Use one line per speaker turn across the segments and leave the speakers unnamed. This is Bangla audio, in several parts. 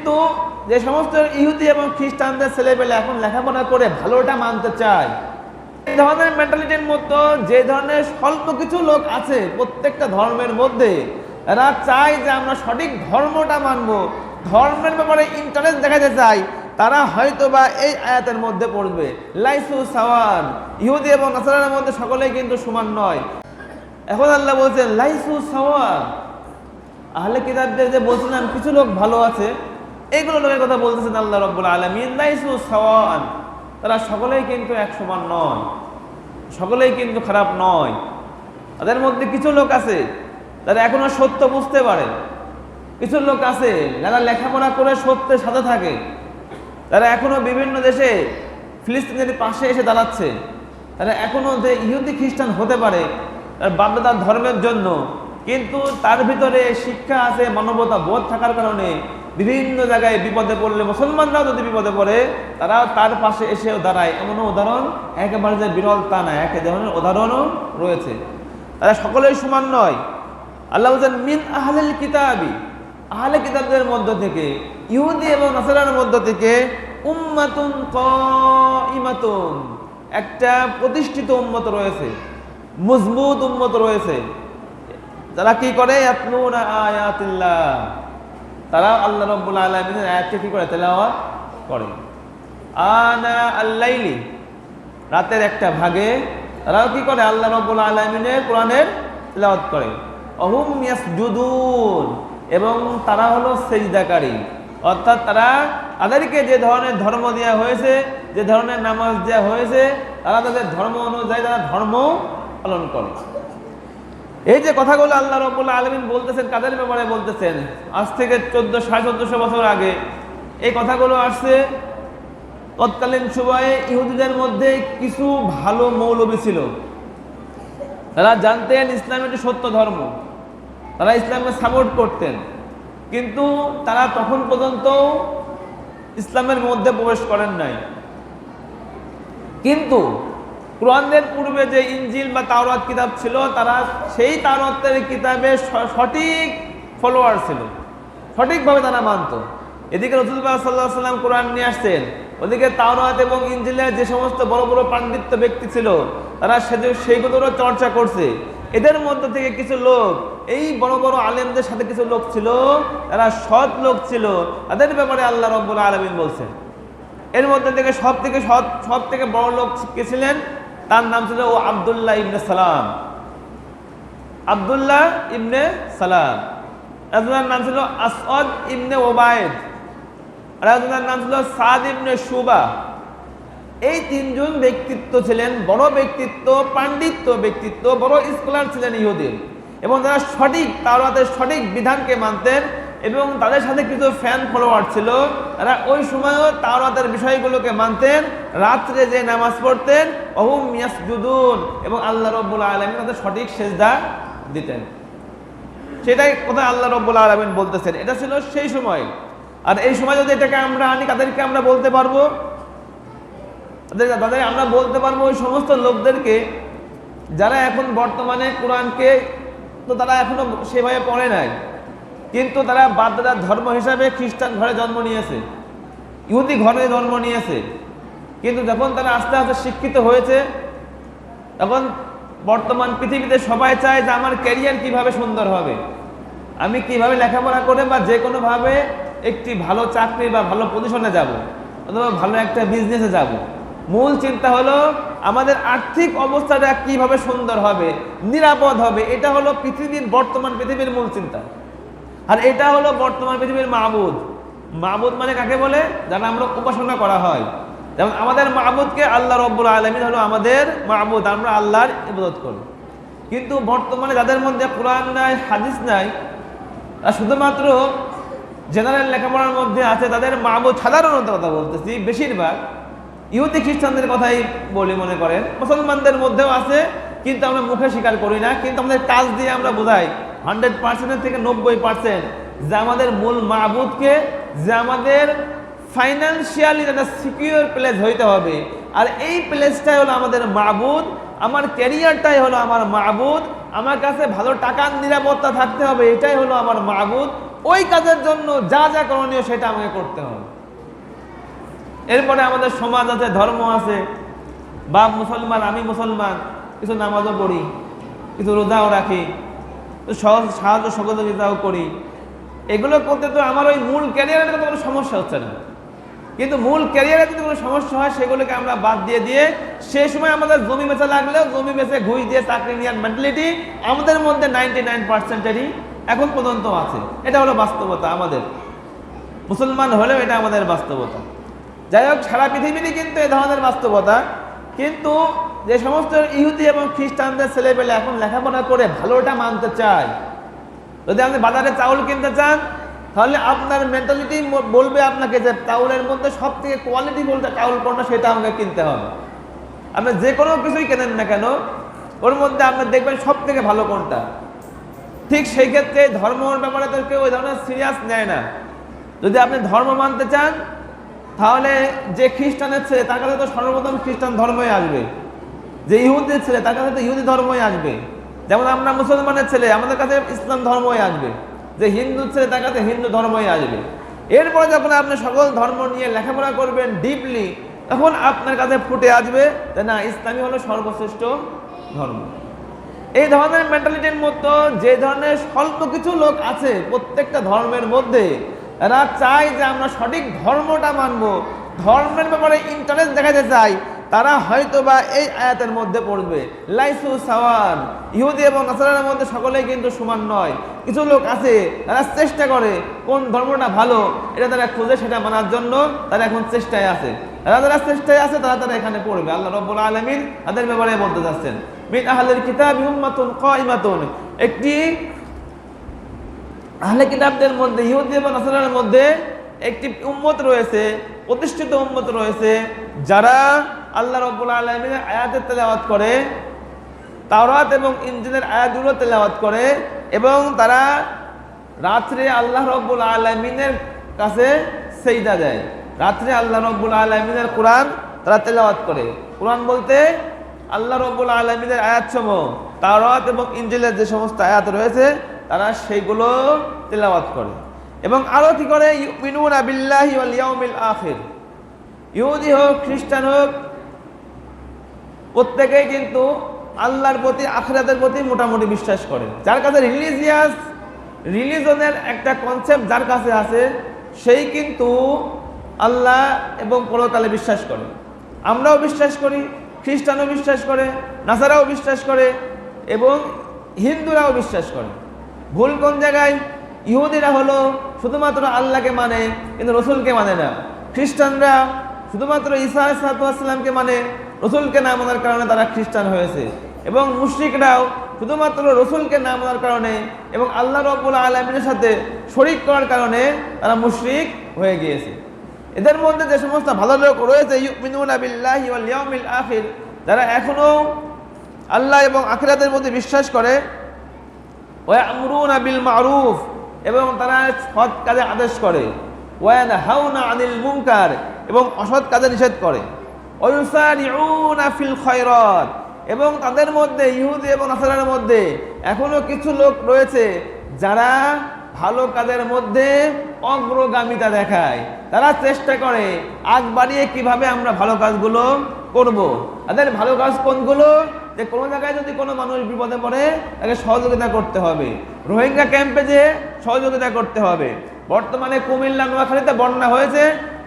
কিন্তু যে সমস্ত ইহুদি এবং খ্রিস্টানদের ছেলেপেলে এখন লেখাপড়া করে ভালোটা মানতে চায়, এই ধরনের মেন্টালিটির মতো যে ধরনের স্বল্প কিছু লোক আছে প্রত্যেকটা ধর্মের মধ্যে, এরা চায় যে আমরা সঠিক ধর্মটা মানবো। ধর্মের ব্যাপারে ইন্টারেস্ট দেখাতে চাই, তারা হয়তো বা এই আয়াতের মধ্যে পড়বে। লাইসু সাওয়ান, ইহুদি এবং নাসারার মধ্যে সকলেই কিন্তু সমান নয়। এখন আল্লাহ বলছেন, লাইসু সাওয়ান, আহলে কিতাবদের যে বলছিলাম, কিছু লোক ভালো আছে এইগুলো লোকের কথা বলতেছেন আল্লাহ রব্বুল আলমিন সাওয়ান তারা সকলেই কিন্তু এক সমান নয়। সকলেই কিন্তু খারাপ নয়। তাদের মধ্যে কিছু লোক আছে তারা এখনও সত্য বুঝতে পারে। কিছু লোক আছে, যারা লেখাপড়া করে সত্যের সাথে থাকে। তারা এখনও বিভিন্ন দেশে, ফিলিস্তিনের পাশে এসে দাঁড়াচ্ছে। তারা এখনও যে ইহুদি খ্রিস্টান হতে পারে, তার বাপদাদার ধর্মের জন্য, কিন্তু তার ভিতরে শিক্ষা আছে, মানবতা বোধ থাকার কারণে বিভিন্ন জায়গায় বিপদে পড়লে, মুসলমানরাও যদি বিপদে পড়ে তারা তার পাশে এসেও দাঁড়ায়। এমনও উদাহরণ, একেবারে যে বিরল তা না, এক ধরনের উদাহরণও রয়েছে। তারা সকলেই সমান নয়। আল্লাহ মিন আহলেল কিতাবি আহলে কিতাবদের মধ্য থেকে, ইহুদি এবং নাসারার মধ্য থেকে উম্মাতুন ইমাতুন একটা প্রতিষ্ঠিত উম্মত রয়েছে, মজবুত উম্মত রয়েছে। যারা কি করে? আয়াতিল্লাহ। তারা আল্লাহ রাব্বুল আলামিনের আয়াতকে কি করে? তেলাওয়াত করে। আনা আল্লাইলি, রাতের একটা ভাগে তারাও কি করে? আল্লাহ রাব্বুল আলামিনের কোরআনের তেলাওয়াত করে। অহুম ইয়াসজুদুন, এবং তারা হলো সেজদাকারী। অর্থাৎ তারা তাদেরকে যে ধরনের ধর্ম দেওয়া হয়েছে, যে ধরনের নামাজ দেওয়া হয়েছে, তারা তাদের ধর্ম অনুযায়ী তারা ধর্ম পালন করে। এই যে কথাগুলো আল্লাহ রব্বুল্লাহ আলমিন বলতেছেন, কাদের ব্যাপারে বলতেছেন? আজ থেকে চোদ্দ, সাড়ে চোদ্দশো বছর আগে এই কথাগুলো আসছে। তৎকালীন সময়ে ইহুদিদের মধ্যে কিছু ভালো মৌলবী ছিল। তারা জানতেন ইসলাম একটি সত্য ধর্ম। তারা ইসলামকে সাপোর্ট করতেন। কিন্তু তারা তখন পর্যন্ত ইসলামের মধ্যে প্রবেশ করেন নাই। কিন্তু কোরআনদের পূর্বে যে ইঞ্জিল বা তাওরাত কিতাব ছিল, তারা সেই তাওরাতের কিতাবের সঠিক ফলোয়ার ছিল। সঠিকভাবে তারা মানত। এদিকে রসুল্লাহ সাল্লাহ সাল্লাম কোরআন নিয়ে আসছেন। ওদিকে তাওরাত এবং ইঞ্জিলের যে সমস্ত বড় বড় পাণ্ডিত্য ব্যক্তি ছিল, তারা সে সেইগুলোরও চর্চা করছে। এদের মধ্যে থেকে কিছু লোক, এই বড় বড় আলেমদের সাথে কিছু লোক ছিল, তারা সৎ লোক ছিল। তাদের ব্যাপারে আল্লাহ রব্বুল আলমিন বলছেন। এর মধ্যে থেকে সব থেকে সৎ সব থেকে বড় লোক কে ছিলেন? তার নাম ছিল ও আবদুল্লাহ ইবনে সালাম। আবদুল্লাহ ইবনে সালাম। একজনের নাম ছিল আসদ ইবনে ওবায়দ। আর একজনের নাম ছিল সাদ ইবনে সুবা এই তিনজন ব্যক্তিত্ব ছিলেন, বড় ব্যক্তিত্ব, পাণ্ডিত্য ব্যক্তিত্ব, বড় স্কলার ছিলেন ইহুদিন এবং তারা সঠিক তাওরাতের সঠিক বিধানকে মানতেন এবং তাদের সাথে কিছু ফ্যান ফলোয়ার ছিল, তারা ওই সময়ও তাওরাতের বিষয়গুলোকে মানতেন রাত্রে যে নামাজ পড়তেন, অহুম ইয়াসজুদুন, এবং আল্লাহ রব্বুল আলমিন তাদের সঠিক সেজদা দিতেন। সেটাই কোথায় আল্লাহ রব্বুল আলমিন বলতেছেন, এটা ছিল সেই সময়। আর এই সময় যদি এটাকে আমরা আনি, তাদেরকে আমরা বলতে পারব? তাদের তাদের আমরা বলতে পারব ওই সমস্ত লোকদেরকে, যারা এখন বর্তমানে কোরআনকে, তো তারা এখনও সেভাবে পড়ে নাই। কিন্তু তারা বাদদাদার ধর্ম হিসাবে খ্রিস্টান ঘরে জন্ম নিয়েছে। ইহুদি ঘরে জন্ম নিয়েছে। কিন্তু যখন তারা আস্তে আস্তে শিক্ষিত হয়েছে, তখন বর্তমান পৃথিবীতে সবাই চায় যে আমার ক্যারিয়ার কীভাবে সুন্দর হবে। আমি কীভাবে লেখাপড়া করে বা যে কোনোভাবে একটি ভালো চাকরি বা ভালো পজিশনে যাব, অথবা ভালো একটা বিজনেসে যাব। মূল চিন্তা হলো, আমাদের আর্থিক অবস্থাটা কীভাবে সুন্দর হবে, নিরাপদ হবে, এটা হলো পৃথিবীর, বর্তমান পৃথিবীর মূল চিন্তা। আর এটা হলো বর্তমান পৃথিবীর মাহবুদ। মাহবুদ মানে কাকে বলে? যারা আমরা উপাসনা করা হয়। যেমন আমাদের মাহবুদকে আল্লাহ রব্বুল আলমিন হলো আমাদের মাহবুদ আমরা আল্লাহর ইবাদত করি। কিন্তু বর্তমানে যাদের মধ্যে কোরআন নাই, হাদিস নাই তারা শুধুমাত্র জেনারেল লেখাপড়ার মধ্যে আছে, তাদের মাহবুদ সাধারণত কথা বলতেছি। বেশিরভাগ ইহুদি খ্রিস্টানদের কথাই বলি মনে করেন। মুসলমানদের মধ্যেও আছে, কিন্তু আমরা মুখে স্বীকার করি না। কিন্তু আমাদের কাজ দিয়ে আমরা বোঝাই হান্ড্রেড পার্সেন্টের থেকে নব্বই পার্সেন্ট যে আমাদের মূল মাহবুদকে যে আমাদের ফাইন্যান্সিয়ালি একটা সিকিউর প্লেস হইতে হবে। আর এই প্লেসটাই হলো আমাদের মাহবুদ আমার ক্যারিয়ারটাই হলো আমার মাহবুদ আমার কাছে ভালো টাকার নিরাপত্তা থাকতে হবে, এটাই হলো আমার মাহবুদ ওই কাজের জন্য যা যা করণীয় সেটা আমাকে করতে হবে। এরপরে আমাদের সমাজ আছে, ধর্ম আছে। বা মুসলমান, আমি মুসলমান, কিছু নামাজও পড়ি, কিছু রোজাও রাখি সহজ সাহায্য সহযোগিতাও করি। এগুলো করতে তো আমার ওই মূল ক্যারিয়ারের কোনো সমস্যা হচ্ছে না। কিন্তু মূল ক্যারিয়ারে যদি কোনো সমস্যা হয়, সেগুলোকে আমরা বাদ দিয়ে দিয়ে সেই সময় আমাদের জমি বেচা লাগলেও জমি বেচে ঘুষ দিয়ে চাকরি নেওয়ার মেন্টালিটি আমাদের মধ্যে নাইনটি নাইন পার্সেন্টেরই এখন পর্যন্ত আছে। এটা হলো বাস্তবতা আমাদের। মুসলমান হলেও এটা আমাদের বাস্তবতা। যাই হোক, সারা পৃথিবীরই কিন্তু এ ধরনের বাস্তবতা। কিন্তু যে সমস্ত ইহুদি এবং খ্রিস্টানদের ছেলেপেলে এখন লেখাপড়া করে ভালোটা মানতে চায়, যদি আপনি বাজারে চাউল কিনতে চান তাহলে আপনার মেন্টালিটি বলবে আপনাকে যে চাউলের মধ্যে সব থেকে কোয়ালিটি বলতে চাউল কোনটা সেটা আমাকে কিনতে হবে। আপনি যে কোনো কিছুই কেনেন না কেন, ওর মধ্যে আপনি দেখবেন সব থেকে ভালো কোনটা। ঠিক সেই ক্ষেত্রে ধর্মের ব্যাপারে তো কেউ ওই ধরনের সিরিয়াস নেয় না। যদি আপনি ধর্ম মানতে চান, তাহলে যে খ্রিস্টানের ছেলে, তার কাছে তো সর্বপ্রথম খ্রিস্টান ধর্মই আসবে। যে ইহুদির ছেলে, তার কাছে তো ইহুদি ধর্মই আসবে। যেমন আমরা মুসলমানের ছেলে, আমাদের কাছে ইসলাম ধর্মই আসবে। যে হিন্দু ছেলে তার কাছে হিন্দু ধর্মই আসবে। এরপরে যখন আপনি সকল ধর্ম নিয়ে লেখাপড়া করবেন ডিপলি তখন আপনার কাছে ফুটে আসবে যে না, ইসলামী হলো সর্বশ্রেষ্ঠ ধর্ম। এই ধরনের মেন্টালিটির মতো যে ধরনের স্বল্প কিছু লোক আছে প্রত্যেকটা ধর্মের মধ্যে, তারা চায় যে আমরা সঠিক ধর্মটা মানব। ধর্মের ব্যাপারে ইন্টারেস্ট দেখাতে চাই। তারা হয়তো বা এই আয়াতের মধ্যে পড়বে। লাইসু সাওয়ান। ইহুদি এবং নাসারার মধ্যে সকলেই কিন্তু সমান নয়। কিছু লোক আছে, তারা চেষ্টা করে কোন ধর্মটা ভালো, এটা তারা খুঁজে সেটা মানার জন্য তারা এখন চেষ্টায় আছে। তারা যারা চেষ্টায় আছে, তারা তারা এখানে পড়বে। আল্লাহ রব্বুল আলমিন তাদের ব্যাপারে বলতে যাচ্ছেন। মিন আহলের কিতাব উম্মাতুন কাইমাতুন। একটি আহলে কিতাবদের মধ্যে, ইহুদি এবং নাসারার মধ্যে একটি উম্মত রয়েছে, প্রতিষ্ঠিত উম্মত রয়েছে, যারা আল্লাহ রব্বুল আলমিনের আয়াতের তেলাওয়াত করে, তাওরাত এবং ইঞ্জিনের আয়াতগুলো তেলাওয়াত করে এবং তারা রাত্রে আল্লাহ রব্বুল আলমিনের কাছে সেইদা দেয়। রাত্রে আল্লাহ রব্বুল আলমিনের কোরআন তারা তেলাওয়াত করে। কোরআন বলতে আল্লাহ রব্বুল আলমিনের আয়াতসমূহ, তাওরাত এবং ইঞ্জিলের যে সমস্ত আয়াত রয়েছে, তারা সেইগুলো তেলাওয়াত করে। এবং আরও কী করে? ইউমিনুনা বিল্লাহি ওয়াল ইয়াউমিল আখির। ইহুদি হোক, খ্রিস্টান হোক প্রত্যেকেই কিন্তু আল্লাহর প্রতি, আখরাতের প্রতি মোটামুটি বিশ্বাস করে। যার কাছে রিলিজিয়াস রিলিজনের একটা কনসেপ্ট যার কাছে আছে, সেই কিন্তু আল্লাহ এবং পরকালে বিশ্বাস করে। আমরাও বিশ্বাস করি, খ্রিস্টানও বিশ্বাস করে, নাসারাও বিশ্বাস করে এবং হিন্দুরাও বিশ্বাস করে। ভুল কোন জায়গায়? ইহুদিরা হলো শুধুমাত্র আল্লাহকে মানে কিন্তু রসুলকে মানে না। খ্রিস্টানরা শুধুমাত্র ঈসা সালাতামকে মানে রসুলকে না মানার কারণে তারা খ্রিস্টান হয়েছে। এবং মুশরিকরাও শুধুমাত্র রসুলকে না মানার কারণে এবং আল্লাহ রব্বুল আলমিনের সাথে শরিক করার কারণে তারা মুশ্রিক হয়ে গিয়েছে। এদের মধ্যে যে সমস্ত ভালো লোক রয়েছে আখির, যারা এখনও আল্লাহ এবং আখিরাতের মধ্যে বিশ্বাস করে ওয়ামরুনা বিল মারুফ, এবং তারা সৎ কাজে আদেশ করে ওয়ান হাউনা আনিল মুনকার, এবং অসৎ কাজে নিষেধ করে। ফিল খয়রাত এবং তাদের মধ্যে, ইহুদি এবং নাসারার মধ্যে এখনও কিছু লোক রয়েছে যারা ভালো কাজের মধ্যে অগ্রগামিতা দেখায়। তারা চেষ্টা করে আগ বাড়িয়ে কীভাবে আমরা ভালো কাজগুলো করব। তাদের ভালো কাজ কোনগুলো? যে কোনো জায়গায় যদি কোনো মানুষ বিপদে পড়ে, তাকে সহযোগিতা করতে হবে। রোহিঙ্গা ক্যাম্পে যে সহযোগিতা করতে হবে। বর্তমানে কুমিল্লা, নোয়াখালীতে বন্যা হয়েছে।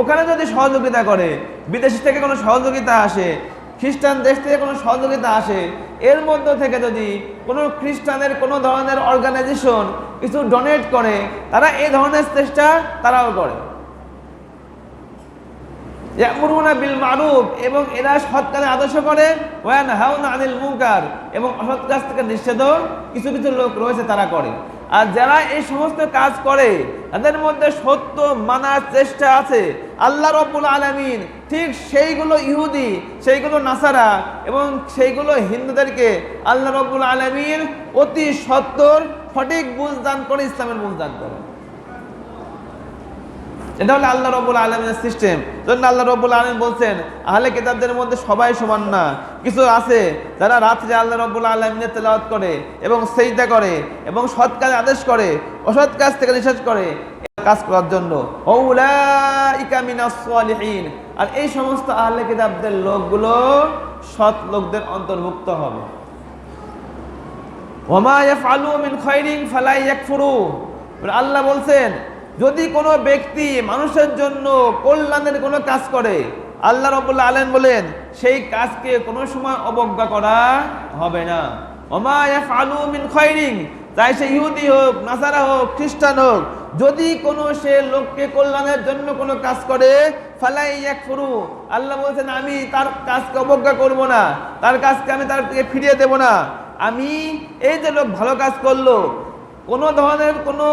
ওখানে যদি সহযোগিতা করে, বিদেশ থেকে কোনো সহযোগিতা আসে, খ্রিস্টান দেশ থেকে কোনো সহযোগিতা আসে, এর মধ্য থেকে যদি কোনো খ্রিস্টানের কোনো ধরনের অর্গানাইজেশন কিছু ডোনেট করে, তারা এই ধরনের চেষ্টা তারাও করে। ইয়ামুরুনা বিল মারুফ এবং এরা সৎ কাজে আদর্শ করে ওয়ান হাউনা আনিল মুনকার এবং অসৎ কাজ থেকে নিষেধ কিছু কিছু লোক রয়েছে তারা করে। আর যারা এই সমস্ত কাজ করে, তাদের মধ্যে সত্য মানার চেষ্টা আছে। আল্লাহ রব্বুল আলমিন ঠিক সেইগুলো ইহুদি, সেইগুলো নাসারা এবং সেইগুলো হিন্দুদেরকে আল্লাহ রব্বুল আলমিন অতি সত্তর সঠিক বুঝদান করে ইসলামের বুঝদান করে এটা হলো আল্লাহ রবুল আলমের সিস্টেম। জন্য আল্লাহ রবুল আলম বলছেন, আহলে কিতাবদের মধ্যে সবাই সমান না। কিছু আছে যারা রাত্রে আল্লাহ রবুল আলমিনের তেলাওয়াত করে এবং সেইটা করে এবং সৎ কাজ আদেশ করে, অসৎ কাজ থেকে নিষেধ করে কাজ করার জন্য। আর এই সমস্ত আহলে কিতাবদের লোকগুলো সৎ লোকদের অন্তর্ভুক্ত হবে। আল্লাহ বলছেন যদি কোনো ব্যক্তি মানুষের জন্য কল্যাণের কোনো কাজ করে, আল্লাহ রবুল্লা আলেন বলেন, সেই কাজকে কোনো সময় অবজ্ঞা করা হবে না। ওমা ইয়াফআলু মিন খাইরিন, চাই সে ইহুদি হোক, নাসারা হোক, খ্রিস্টান হোক, যদি কোনো সে লোককে কল্যাণের জন্য কোনো কাজ করে, ফালাই এক ফুরু আল্লাহ বলছেন, আমি তার কাজকে অবজ্ঞা করব না, তার কাজকে আমি তার ফিরিয়ে দেব না। আমি এই যে লোক ভালো কাজ করল, কোনো ধরনের কোনো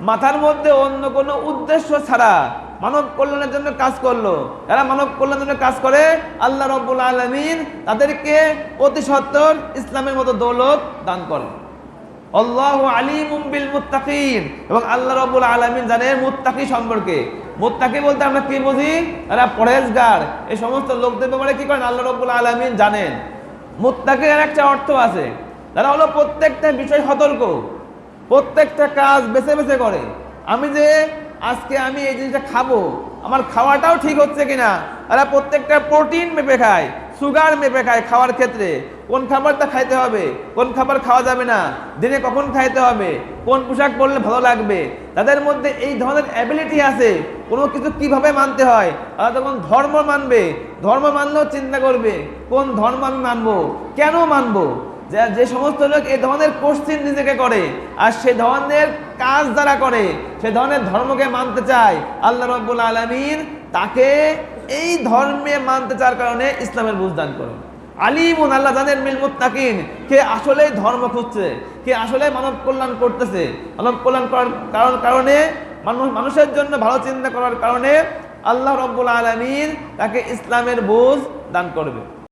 মাথার মধ্যে অন্য কোনো উদ্দেশ্য ছাড়া মানব কল্যাণের জন্য কাজ করল। যারা মানব কল্যাণের জন্য কাজ করে, আল্লাহ রব্বুল আলমিন তাদেরকে অতি সত্তর ইসলামের মতো দৌলত দান করে আল্লাহ আলিমুম বিল মুত্তাকিন। এবং আল্লাহ রাব্বুল আলামিন জানেন মুত্তাকি সম্পর্কে। মুত্তাকি বলতে আমরা কি বুঝি? এরা পরেজগার এই সমস্ত লোকদের ব্যাপারে কি করেন? আল্লাহ রাব্বুল আলামিন জানেন। মুত্তাকির একটা অর্থ আছে। তারা হলো প্রত্যেকটা বিষয় সতর্ক। প্রত্যেকটা কাজ বেছে বেছে করে। আমি যে আজকে আমি এই জিনিসটা খাব, আমার খাওয়াটাও ঠিক হচ্ছে কিনা? তারা প্রত্যেকটা প্রোটিন মেপে খায়, সুগার মেপে খায় খাওয়ার ক্ষেত্রে। কোন খাবারটা খাইতে হবে, কোন খাবার খাওয়া যাবে না, দিনে কখন খাইতে হবে, কোন পোশাক পরলে ভালো লাগবে? তাদের মধ্যে এই ধরনের অ্যাবিলিটি আছে, কোনো কিছু কীভাবে মানতে হয়? তারা তখন ধর্ম মানবে, ধর্ম মানলেও চিন্তা করবে, কোন ধর্ম আমি মানবো, কেন মানবো? যে সমস্ত লোক এই ধরনের কোশ্চিন নিজেকে করে, আর সে ধরনের কাজ যারা করে, সে ধরনের ধর্মকে মানতে চায়, আল্লাহ রব্বুল আলমিন তাকে এই ধর্মে মানতে চার কারণে ইসলামের বুঝদান করেন। আলিমুন, আল্লাহ জানেন, মিল মুত্তাকিন, কে আসলে ধর্ম খুঁজছে, কে আসলে মানব কল্যাণ করতেছে। মানব কল্যাণ করার কারণ, কারণে মানুষ, মানুষের জন্য ভালো চিন্তা করার কারণে আল্লাহ রব্বুল আলমিন তাকে ইসলামের বোঝ দান করবে।